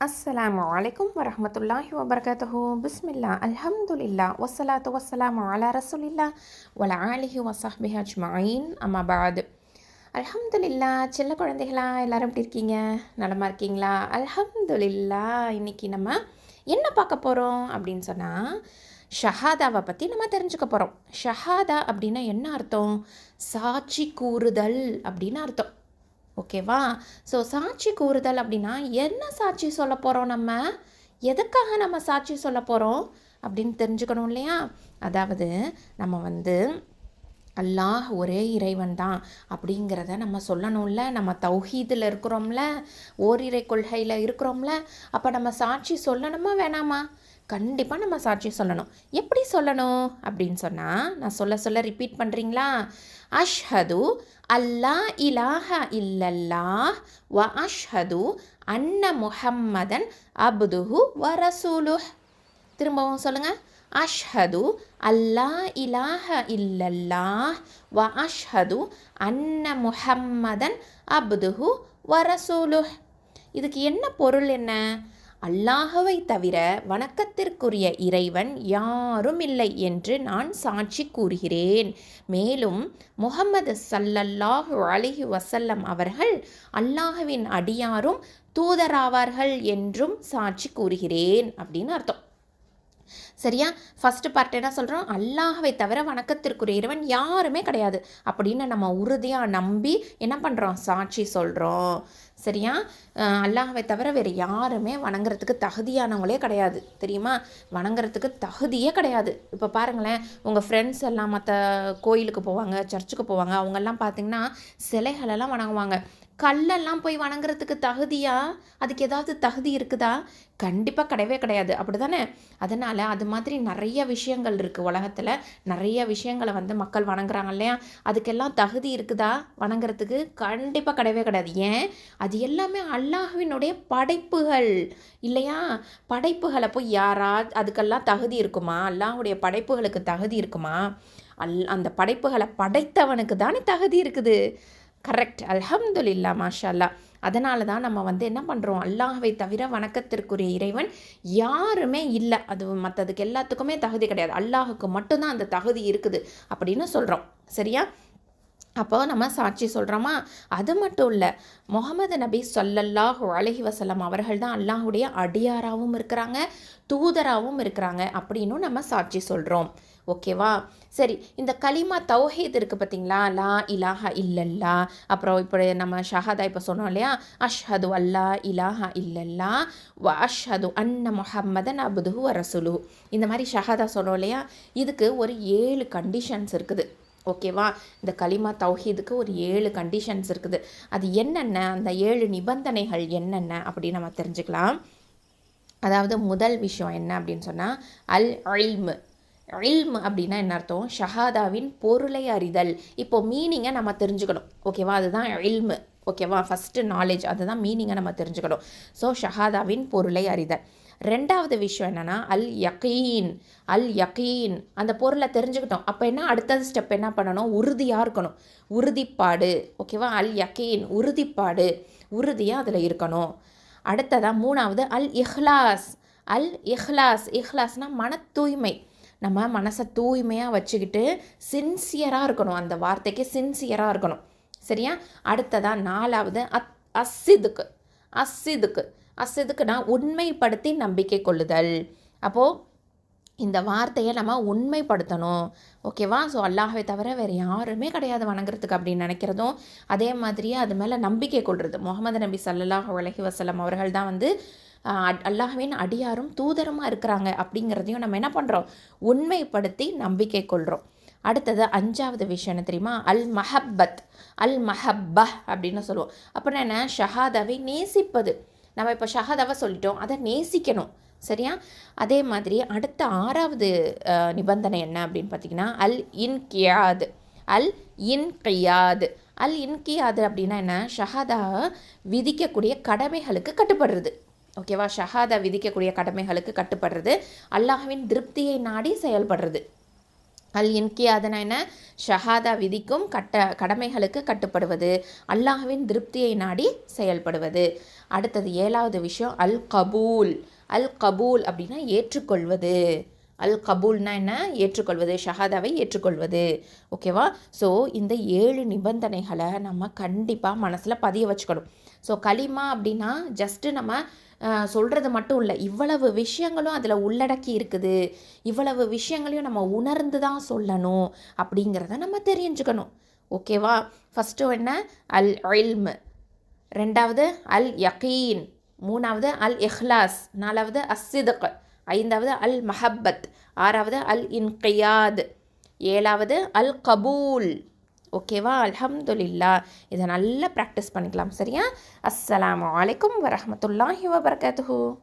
அஸ்ஸலாமு அலைக்கும் வரமத்துல்லாஹி வபர்கதஹு பிஸ்மில்லா அல்ஹம்துலில்லா வசலாத்து வசலாம் அலா ரசூலில்லா வல ஆலிஹி வசஹ்பிஹ் அஜ்மாயின் அம்மாபாத் அல்ஹம்துலில்லா சின்ன குழந்தைகளா எல்லோரும் எப்படி இருக்கீங்க? நலமாக இருக்கீங்களா? அல்ஹம்துலில்லா இன்றைக்கி நம்ம என்ன பார்க்க போகிறோம் அப்படின்னு சொன்னால் ஷஹாதாவை பற்றி நம்ம தெரிஞ்சுக்க போகிறோம் ஷஹாதா அப்படின்னா என்ன அர்த்தம்? சாட்சி கூறுதல் அப்படின்னு அர்த்தம். ஓகேவா? ஸோ சாட்சி கூறுதல் அப்படின்னா என்ன சாட்சி சொல்ல போகிறோம் நம்ம? எதுக்காக நம்ம சாட்சி சொல்ல போகிறோம் அப்படின்னு தெரிஞ்சுக்கணும் இல்லையா? அதாவது நம்ம வந்து அல்லாஹ் ஒரே இறைவன் தான் அப்படிங்கிறத நம்ம சொல்லணும்ல. நம்ம தௌஹீதில் இருக்கிறோம்ல. ஓரிரை கொள்கையில் இருக்கிறோம்ல. அப்போ நம்ம சாட்சி சொல்லணுமா வேணாமா? கண்டிப்பாக நம்ம சாட்சி சொல்லணும். எப்படி சொல்லணும் அப்படின்னு சொன்னால் நான் சொல்ல சொல்ல ரிப்பீட் பண்ணுறீங்களா அஷ்ஹது அல்லா இலாஹ இல்லல்லாஹ் வ அஷ்ஹது அன்ன முஹம்மதன் அப்துஹு வ ரசூலுஹ். திரும்பவும் சொல்லுங்கள் அஷ்ஹது அல்லா இலாஹ இல்லல்லாஹ் வ அஷ்ஹது அன்ன முஹம்மதன் அப்துஹு வ ரசூலுஹ். இதுக்கு என்ன பொருள் என்ன? அல்லாஹவை தவிர வணக்கத்திற்குரிய இறைவன் யாரும் இல்லை என்று நான் சாட்சி கூறுகிறேன். மேலும் முகமது சல்லல்லாஹு அலிஹி வசல்லம் அவர்கள் அல்லாஹுவின் அடியாரும் தூதராவார்கள் என்றும் சாட்சி கூறுகிறேன் அப்படின்னு அர்த்தம். சரியா? ஃபஸ்ட்டு பார்ட் என்ன சொல்கிறோம் அல்லாஹவை தவிர வணக்கத்திற்குரிய இறைவன் யாருமே கிடையாது. அப்படின்னு நம்ம உறுதியாக நம்பி என்ன பண்ணுறோம் சாட்சி சொல்கிறோம் சரியா? அல்லாஹவை தவிர வேறு யாருமே வணங்குறதுக்கு தகுதியானவங்களே கிடையாது. தெரியுமா? வணங்குறதுக்கு தகுதியே கிடையாது. இப்போ பாருங்களேன் உங்கள் ஃப்ரெண்ட்ஸ் எல்லாம் மற்ற கோயிலுக்கு போவாங்க சர்ச்சுக்கு போவாங்க அவங்கெல்லாம் பார்த்தீங்கன்னா சிலைகளெல்லாம் வணங்குவாங்க. கல்லெல்லாம் போய் வணங்குறதுக்கு தகுதியா? அதுக்கு ஏதாவது தகுதி இருக்குதா? கண்டிப்பாக கிடையவே கிடையாது. அப்படி தானே அதனால் அது மாதிரி நிறைய விஷயங்கள் இருக்குது உலகத்தில். நிறைய விஷயங்களை வந்து மக்கள் வணங்குறாங்க இல்லையா? அதுக்கெல்லாம் தகுதி இருக்குதா வணங்குறதுக்கு? கண்டிப்பாக கிடையவே கிடையாது. ஏன்? அது எல்லாமே அல்லாஹ்வினுடைய படைப்புகள். இல்லையா? படைப்புகளை போய் யாரா அதுக்கெல்லாம் தகுதி இருக்குமா? அல்லாஹுடைய படைப்புகளுக்கு தகுதி இருக்குமா? அல் அந்த படைப்புகளை படைத்தவனுக்கு தானே தகுதி இருக்குது. கரெக்ட் அல்ஹம்துலில்லா மாஷா அதனால தான் நம்ம வந்து என்ன பண்ணுறோம் அல்லாஹவை தவிர வணக்கத்திற்குரிய இறைவன் யாருமே இல்லை. அது மற்றதுக்கு எல்லாத்துக்குமே தகுதி கிடையாது. அல்லாஹுக்கு மட்டும்தான் அந்த தகுதி இருக்குது அப்படின்னு சொல்கிறோம் சரியா? அப்போ நம்ம சாட்சி சொல்கிறோமா அது மட்டும் இல்லை. முகமது நபி சொல்லல்லாஹு அலஹி வசல்லம் அவர்கள் தான் அல்லாஹுடைய அடியாராகவும் இருக்கிறாங்க தூதராகவும் இருக்கிறாங்க அப்படின்னும் நம்ம சாட்சி சொல்கிறோம் ஓகேவா? சரி இந்த கலிமா தௌஹீத் இருக்குது பார்த்தீங்களா லா இலாஹா இல்லல்லா. அப்புறம் இப்போ நம்ம ஷஹாதா இப்போ சொன்னோம் இல்லையா? அஷ்ஹது அல்லா இலாஹா இல்லல்லா. வ அஷ்ஹது அன்ன முஹம்மதன் அபுதுஹு வ ரசுலு. இந்த மாதிரி ஷஹாதா சொன்னோம் இல்லையா? இதுக்கு ஒரு ஏழு கண்டிஷன்ஸ் இருக்குது. ஓகேவா? இந்த கலிமா தௌஹீதுக்கு ஒரு ஏழு கண்டிஷன்ஸ் இருக்குது. அது என்னென்ன? அந்த ஏழு நிபந்தனைகள் என்னென்ன? அப்படின்னு நம்ம தெரிஞ்சுக்கலாம். அதாவது முதல் விஷயம் என்ன அப்படின்னு சொன்னால் அல் அல்மு இல்ம் அப்படின்னா என்ன அர்த்தம்? ஷஹாதாவின் பொருளை அறிதல். இப்போ மீனிங்கை நம்ம தெரிஞ்சுக்கணும். ஓகேவா அதுதான் இல்மு ஓகேவா ஃபஸ்ட்டு நாலேஜ் அதுதான் மீனிங்கை நம்ம தெரிஞ்சுக்கணும். ஸோ ஷஹாதாவின் பொருளை அறிதல். ரெண்டாவது விஷயம் என்னென்னா அல் யக்கீன் அல் யக்கீன் அந்த பொருளை தெரிஞ்சுக்கிட்டோம். அப்போ என்ன? அடுத்தது ஸ்டெப் என்ன பண்ணணும்? உறுதியாக இருக்கணும். உறுதிப்பாடு. ஓகேவா அல் யகீன். உறுதிப்பாடு. உறுதியாக அதில் இருக்கணும். அடுத்ததாக மூணாவது அல் இஹ்லாஸ். அல் இஹ்லாஸ். இஹ்லாஸ்னால் மன தூய்மை நம்ம மனசை தூய்மையாக வச்சுக்கிட்டு சின்சியராக இருக்கணும். அந்த வார்த்தைக்கு சின்சியராக இருக்கணும். சரியா? அடுத்ததாக நாலாவது அத் அஸ்ஸிதுக்கு அசிதுக்கு. அசிதுக்குனா உண்மைப்படுத்தி நம்பிக்கை கொள்ளுதல். அப்போது இந்த வார்த்தையை நம்ம உண்மைப்படுத்தணும். ஓகேவா ஸோ அல்லாஹை தவிர வேறு யாருமே கிடையாது வணங்குறதுக்கு அப்படின்னு நினைக்கிறதும் அதே மாதிரியே அது மேலே நம்பிக்கை கொள்வது முகமது நபி சல்லல்லாஹ் உலகி வசலம் அவர்கள் தான் வந்து அல்லாஹ்வின் அடியாரும் தூதரமாக இருக்கிறாங்க அப்படிங்கிறதையும் நம்ம என்ன பண்ணுறோம் உண்மைப்படுத்தி நம்பிக்கை கொள்கிறோம் அடுத்தது அஞ்சாவது விஷயம் என்ன தெரியுமா? அல் மஹப்பத் அல் மஹப்ப அப்படின்னு சொல்லுவோம். அப்புறம் என்ன? ஷஹாதாவை நேசிப்பது. நம்ம இப்போ ஷஹாதாவை சொல்லிட்டோம். அதை நேசிக்கணும். சரியா? அதே மாதிரி அடுத்த ஆறாவது நிபந்தனை என்ன அப்படின்னு பார்த்தீங்கன்னா அல் இன்கியாது அல் இன்கியாது அல் இன்கியாது அப்படின்னா என்ன? ஷஹாதா விதிக்கக்கூடிய கடமைகளுக்கு கட்டுப்படுறது. ஓகேவா? ஷஹாதா விதிக்கக்கூடிய கடமைகளுக்கு கட்டுப்படுறது. அல்லாஹ்வின் திருப்தியை நாடி செயல்படுறது. அல் இன்கியாதனா என்ன ஷஹாதா விதிக்கும் கட்ட கடமைகளுக்கு கட்டுப்படுவது. அல்லாஹ்வின் திருப்தியை நாடி செயல்படுவது. அடுத்தது ஏழாவது விஷயம் அல் கபூல். அல் கபூல் அப்படின்னா ஏற்றுக்கொள்வது. அல் கபூல்னா என்ன? ஏற்றுக்கொள்வது. ஷஹாதாவை ஏற்றுக்கொள்வது. ஓகேவா? ஸோ இந்த ஏழு நிபந்தனைகளை நம்ம கண்டிப்பாக மனசில் பதிய வச்சுக்கணும். ஸோ களிமா அப்படின்னா ஜஸ்ட்டு நம்ம சொல்கிறது மட்டும் இல்லை. இவ்வளவு விஷயங்களும் அதில் உள்ளடக்கி இருக்குது. இவ்வளவு விஷயங்களையும் நம்ம உணர்ந்து தான் சொல்லணும் அப்படிங்கிறத நம்ம தெரிஞ்சுக்கணும். ஓகேவா ஃபஸ்ட்டு என்ன? அல் இல்மு. ரெண்டாவது அல் யகீன். மூணாவது அல் இஹ்லாஸ். நாலாவது அஸ்ஸிதக். ஐந்தாவது அல் மஹப்பத். ஆறாவது அல் இன்கியாத். ஏழாவது அல் கபூல். ஓகேவா? அல்ஹம்துலில்லா. இதை நல்லா ப்ராக்டிஸ் பண்ணிக்கலாம். சரியா? அஸ்லாம் வலைக்கம் வரமத்துல்லாஹி வபரகாத்துஹூ.